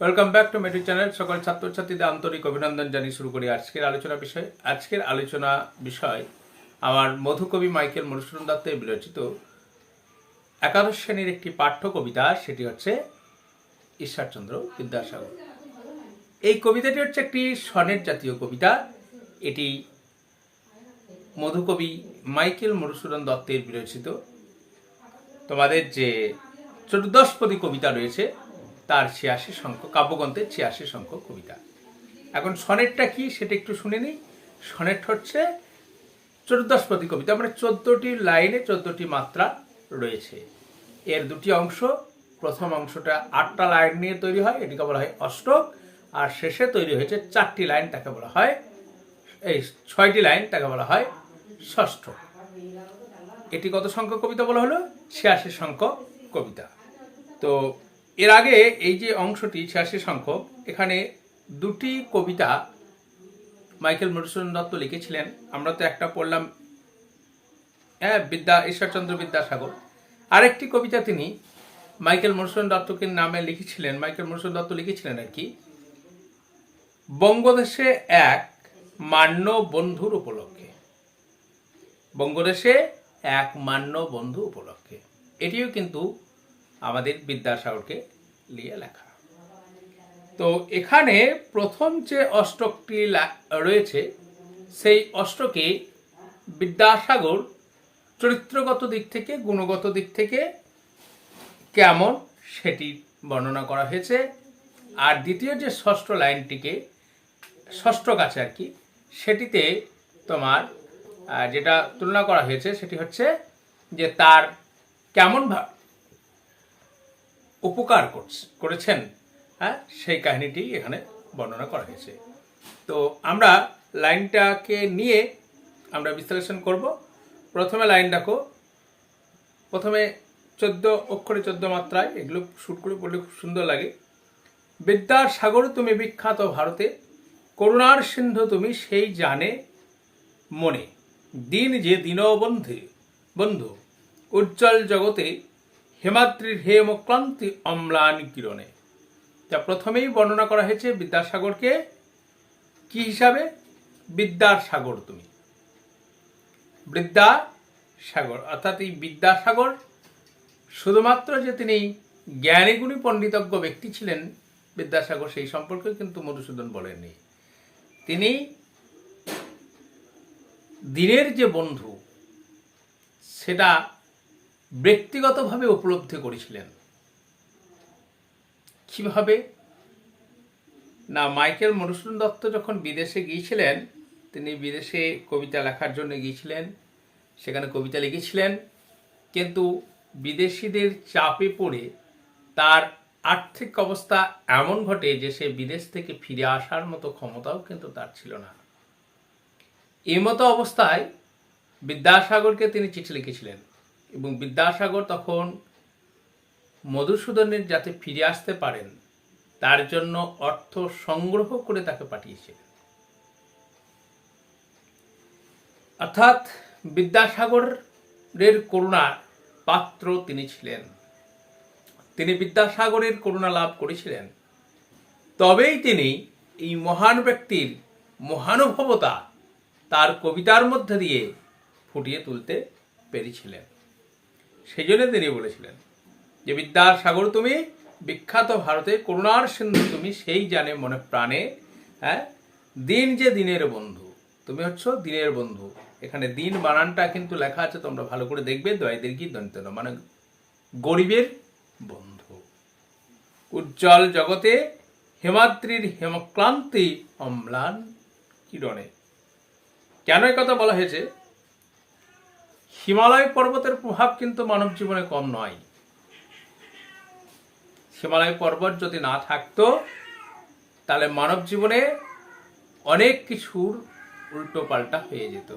Welcome back to metric channel সকল ছাত্রছাত্রীদের আন্তরিক অভিনন্দন জানিয়ে শুরু করি আজকের আলোচনা বিষয়। আজকের আলোচনা বিষয় আমার মধুকবি মাইকেল মধুসূদন দত্তের বিরচিত একাদশ শ্রেণির একটি পাঠ্য কবিতা সেটি হচ্ছে ঈশ্বরচন্দ্র বিদ্যাসাগর। এই কবিতাটি হচ্ছে একটি সনেট জাতীয় কবিতা। এটি মধুকবি মাইকেল মধুসূদন দত্তের বিরচিত। তোমাদের যে চতুর্দশপদী কবিতা রয়েছে তার ছিয়াশি সংখ্যক কাব্যগ্রন্থের ছিয়াশি সংখ্যক কবিতা। এখন সনেটটা কি সেটা একটু শুনে নিই। সনেট হচ্ছে চতুর্দশপদী কবিতা মানে চোদ্দটি লাইনে চোদ্দটি মাত্রা রয়েছে। এর দুটি অংশ, প্রথম অংশটা আটটা লাইন নিয়ে তৈরি হয়, এটিকে বলা হয় অষ্টক, আর শেষে তৈরি হয়েছে চারটি লাইন, তাকে বলা হয়, এই ছয়টি লাইন, তাকে বলা হয় ষষ্ঠ এটি কত সংখ্যক কবিতা বলা হলো? ছিয়াশি সংখ্যক কবিতা। তো এর আগে এই যে অংশটি ছিয়াশি সংখ্যক, এখানে দুটি কবিতা মাইকেল মধুসূদন দত্ত লিখেছিলেন। আমরা তো একটা পড়লাম হ্যাঁ বিদ্যা, ঈশ্বরচন্দ্র বিদ্যাসাগর। আরেকটি কবিতা তিনি মাইকেল মধুসূদন দত্তকে নামে লিখেছিলেন, মাইকেল মধুসূদন দত্ত লিখেছিলেন আর কি, বঙ্গদেশে এক মান্য বন্ধুর উপলক্ষে। বঙ্গদেশে এক মান্য বন্ধু উপলক্ষে। এটিও কিন্তু আমাদের বিদ্যাসাগরকে নিয়ে লেখা। তো এখানে প্রথম যে অষ্টকটি রয়েছে, সেই অষ্টকে বিদ্যাসাগর চরিত্রগত দিক থেকে, গুণগত দিক থেকে কেমন সেটি বর্ণনা করা হয়েছে। আর দ্বিতীয় যে ষষ্ঠ লাইনটিকে, ষষ্ঠ কাছে আর কি, সেটিতে তোমার যেটা তুলনা করা হয়েছে, সেটি হচ্ছে যে তার কেমন উপকার করছ- করেছেন হ্যাঁ? সেই কাহিনীটি এখানে বর্ণনা করা হয়েছে। তো আমরা লাইনটাকে নিয়ে আমরা বিশ্লেষণ করব। প্রথমে লাইন দেখো। প্রথমে চোদ্দ অক্ষরে চোদ্দ মাত্রায়, এগুলো শুট করে পড়লে খুব সুন্দর লাগে। বিদ্যার সাগর তুমি বিখ্যাত ভারতে, করুণার সিন্ধু তুমি সেই জানে মনে। দিন যে দীনবন্ধু বন্ধু, উজ্জ্বল জগতে হেমাদ্রির হেমক্লান্তি অম্লান কিরণে। যা প্রথমেই বর্ণনা করা হয়েছে বিদ্যাসাগরকে। কি হিসাবে? বিদ্যার সাগর তুমি। বিদ্যা সাগর অর্থাৎ এই বিদ্যাসাগর শুধুমাত্র যে তিনি জ্ঞানীগুণী পণ্ডিতজ্ঞ ব্যক্তি ছিলেন, বিদ্যাসাগর সেই সম্পর্কে কিন্তু মধুসূদন বলেননি। তিনি দিনের যে বন্ধু, সেটা ব্যক্তিগতভাবে উপলব্ধি করেছিলেন। কীভাবে? না, মাইকেল মধুসূদন দত্ত যখন বিদেশে গিয়েছিলেন, তিনি বিদেশে কবিতা লেখার জন্য গিয়েছিলেন, সেখানে কবিতা লিখেছিলেন, কিন্তু বিদেশিদের চাপে পড়ে তার আর্থিক অবস্থা এমন ঘটে যে সে বিদেশ থেকে ফিরে আসার মতো ক্ষমতাও কিন্তু তার ছিল না। এই মতো অবস্থায় বিদ্যাসাগরকে তিনি চিঠি লিখেছিলেন। এবং বিদ্যাসাগর তখন মধুসূদনের যাতে ফিরে আসতে পারেন, তার জন্য অর্থ সংগ্রহ করে তাকে পাঠিয়েছিলেন। অর্থাৎ বিদ্যাসাগরের করুণার পাত্র তিনি ছিলেন। তিনি বিদ্যাসাগরের করুণা লাভ করেছিলেন। তবেই তিনি এই মহান ব্যক্তির মহানুভবতা তার কবিতার মধ্যে দিয়ে ফুটিয়ে তুলতে পেরেছিলেন। সেই জন্য তিনি বলেছিলেন যে, বিদ্যার সাগর তুমি, বিখ্যাত ভারতে করুণার সিন্ধু তুমি, সেই জানে মনে প্রাণে হ্যাঁ? দিন যে দিনের বন্ধু, তুমি হচ্ছ দিনের বন্ধু। এখানে দিন বানানটা কিন্তু লেখা আছে, তোমরা ভালো করে দেখবে, দয়াদের কি দন্ত মানে গরিবের বন্ধু। উজ্জ্বল জগতে হেমাদ্রির হেমক্লান্তি অম্লান কিরণে কেন কথা বলা হয়েছে? হিমালয় পর্বতের প্রভাব কিন্তু মানব জীবনে কম নয়। হিমালয় পর্বত যদি না থাকতো, তাহলে মানব জীবনে অনেক কিছুর উল্টো পাল্টা হয়ে যেত।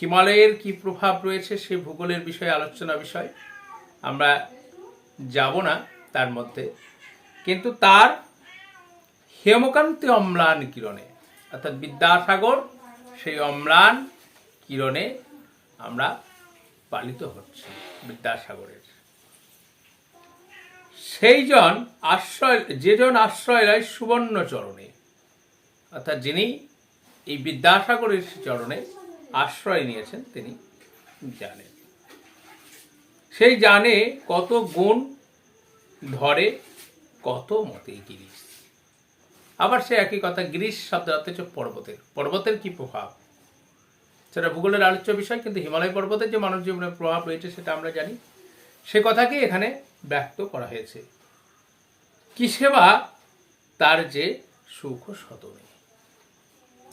হিমালয়ের কি প্রভাব রয়েছে সে ভূগোলের বিষয়ে আলোচনা বিষয় আমরা যাব না তার মধ্যে। কিন্তু তার হেমকান্তি অম্লান কিরণে, অর্থাৎ বিদ্যাসাগর সেই অম্লান কিরণে আমরা পালিত হচ্ছি বিদ্যাসাগরের। সেই জন আশ্রয়, যেজন আশ্রয় লয় সুবর্ণ চরণে। অর্থাৎ যিনি এই বিদ্যাসাগরের চরণে আশ্রয় নিয়েছেন, তিনি জানেন। সেই জানে কত গুণ ধরে, কত মতে গিরিশ। আবার সে একই কথা গিরিশ শব্দ হচ্ছে পর্বতের। পর্বতের কি প্রভাব? সেটা ভূগোলের আলোচ্য বিষয়, কিন্তু হিমালয় পর্বতের যে মানব জীবনের প্রভাব রয়েছে সেটা আমরা জানি। সে কথাকে এখানে ব্যক্ত করা হয়েছে। কি সেবা? তার যে সুখ সতনে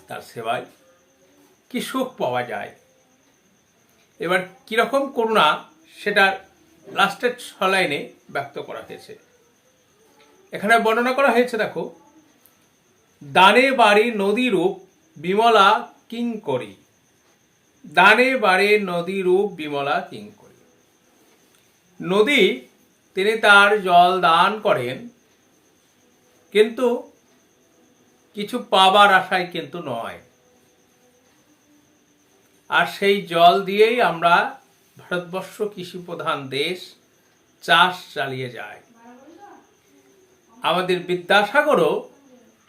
তার সেবায় কি সুখ পাওয়া যায়? এবার কীরকম করুণা? সেটার লাস্টের ছলাইনে ব্যক্ত করা হয়েছে। এখানে বর্ণনা করা হয়েছে, দেখো, দানে বাড়ি নদী রূপ বিমলা কিঙ্করি। দানে বারে নদী রূপ বিমলা কিঙ্করি নদী, তিনি তার জল দান করেন, কিন্তু কিছু পাবার আশায় কিন্তু নয়। আর সেই জল দিয়েই আমরা ভারতবর্ষ কৃষি প্রধান দেশ, চাষ চালিয়ে যায় আমাদের বিদ্যাসাগরও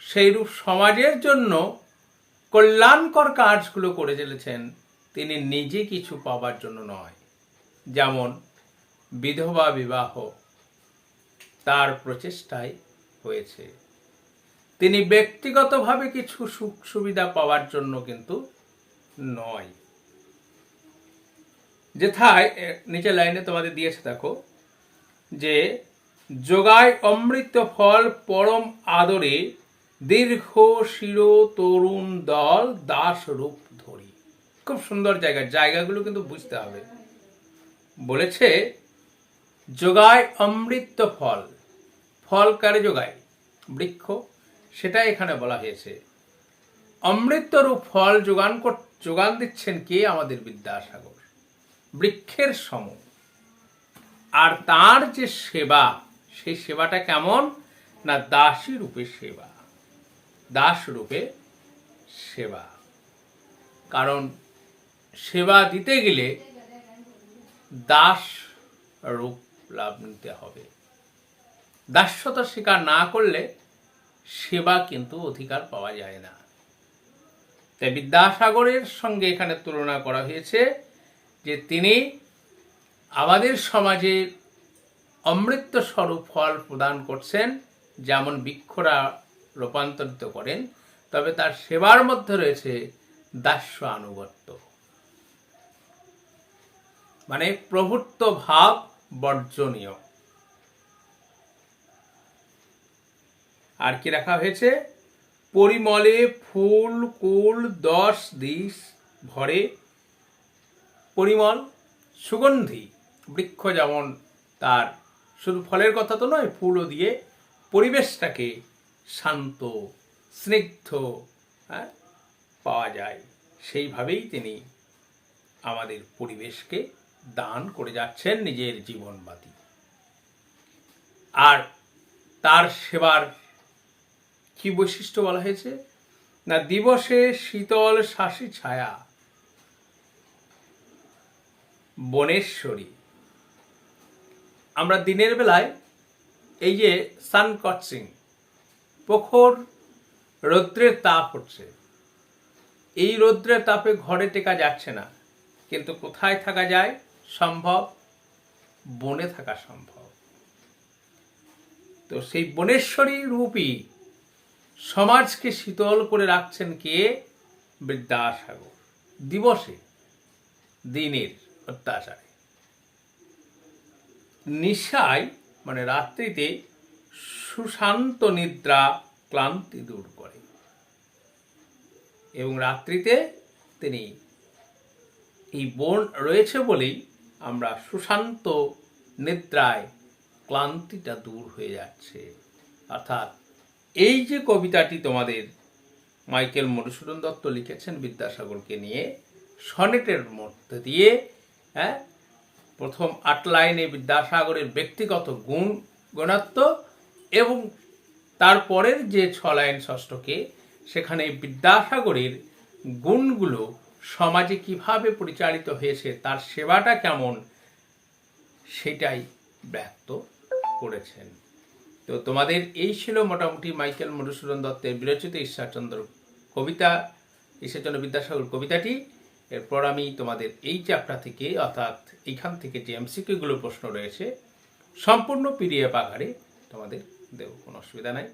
সেইরূপ সমাজের জন্য কল্যাণকর কাজগুলো করে চলেছেন। তিনি নিজে কিছু পাবার জন্য নয়। যেমন, বিধবা বিবাহ তার প্রচেষ্টায় হয়েছে। তিনি ব্যক্তিগতভাবে কিছু সুখ সুবিধা পাওয়ার জন্য কিন্তু নয়। যেথায় নিচে লাইনে তোমাদের দিয়েছে দেখো, যে যোগায় অমৃত ফল পরম আদরে দীর্ঘ শির তরুণ দল দাস রূপ ধরি। খুব সুন্দর জায়গা, জায়গাগুলো কিন্তু বুঝতে হবে। বলেছে যোগায় অমৃত ফল। ফল কারে যোগায় বৃক্ষ। সেটা এখানে বলা হয়েছে। অমৃতরূপ ফল যোগান যোগান দিচ্ছেন কে? আমাদের বিদ্যাসাগর। বৃক্ষের সম। আর তার যে সেবা, সেই সেবাটা কেমন? না, দাসী রূপে সেবা। দাস রূপে সেবা। কারণ সেবা দিতে গেলে দাস রূপ লাভ নিতে হবে। দাস্যতা স্বীকার না করলে সেবা কিন্তু অধিকার পাওয়া যায় না। তাই বিদ্যাসাগরের সঙ্গে এখানে তুলনা করা হয়েছে যে তিনি আমাদের সমাজে অমৃত স্বরূপ ফল প্রদান করছেন, যেমন বৃক্ষরা রূপান্তরিত করেন, তবে তার সেবার মধ্যে রয়েছে দাস্য আনুগত্য। মানে প্রভুত্ব ভাব বর্জনীয়। আর কি রাখা হয়েছে? পরিমলে ফুল কুল দশ দিশ ভরে। পরিমল সুগন্ধি বৃক্ষ যেমন তার। শুধু ফলের কথা তো নয় ফুলও দিয়ে পরিবেশটাকে শান্ত স্নিগ্ধ হ্যাঁ, পাওয়া যায়। সেইভাবেই তিনি আমাদের পরিবেশকে দান করে যাচ্ছেন নিজের জীবনবাদী আর তার সেবার কি বৈশিষ্ট্য বলা হয়েছে? না, দিবসে শীতল শাসি ছায়া, বনেশ্বরী। আমরা দিনের বেলায় এই যে সান কটসিং প্রখর রৌদ্রের তাপ হচ্ছে। এই রৌদ্রের তাপে ঘরে টেকা যাচ্ছে না, কিন্তু কোথায় থাকা যায়? সম্ভব, বনে থাকা সম্ভব। তো সেই বনেশ্বরী রূপী সমাজকে শীতল করে রাখছেন কে? বিদ্যাসাগর। দিবসে, দিনের অত্যাচারে। নিশায় মানে রাত্রিতে সুশান্ত নিদ্রা ক্লান্তি দূর করে। এবং রাত্রিতে তিনি এই বন রয়েছে বলেই আমরা সুশান্ত নিদ্রায় ক্লান্তিটা দূর হয়ে যাচ্ছে। অর্থাৎ এই যে কবিতাটি তোমাদের মাইকেল মধুসূদন দত্ত লিখেছেন বিদ্যাসাগরকে নিয়ে, সনেটের মধ্যে দিয়ে হ্যাঁ প্রথম আট লাইনে বিদ্যাসাগরের ব্যক্তিগত গুণ, গুণাত্ম এবং তারপরের যে ছ লাইন ষষ্ঠকে, সেখানে বিদ্যাসাগরের গুণগুলো সমাজে কীভাবে পরিচালিত হয়েছে, তার সেবাটা কেমন, সেটাই ব্যক্ত করেছেন। তো তোমাদের এই ছিল মোটামুটি মাইকেল মধুসূদন দত্তের বিরচিত ঈশ্বরচন্দ্র কবিতা, ঈশ্বরচন্দ্র বিদ্যাসাগর কবিতাটি। এরপর আমি তোমাদের এই চ্যাপ্টার থেকে, অর্থাৎ এইখান থেকে যে এমসিকিউগুলো প্রশ্ন রয়েছে, সম্পূর্ণ পিডিএফ আকারে তোমাদের দেবো, কোনো অসুবিধা নাই।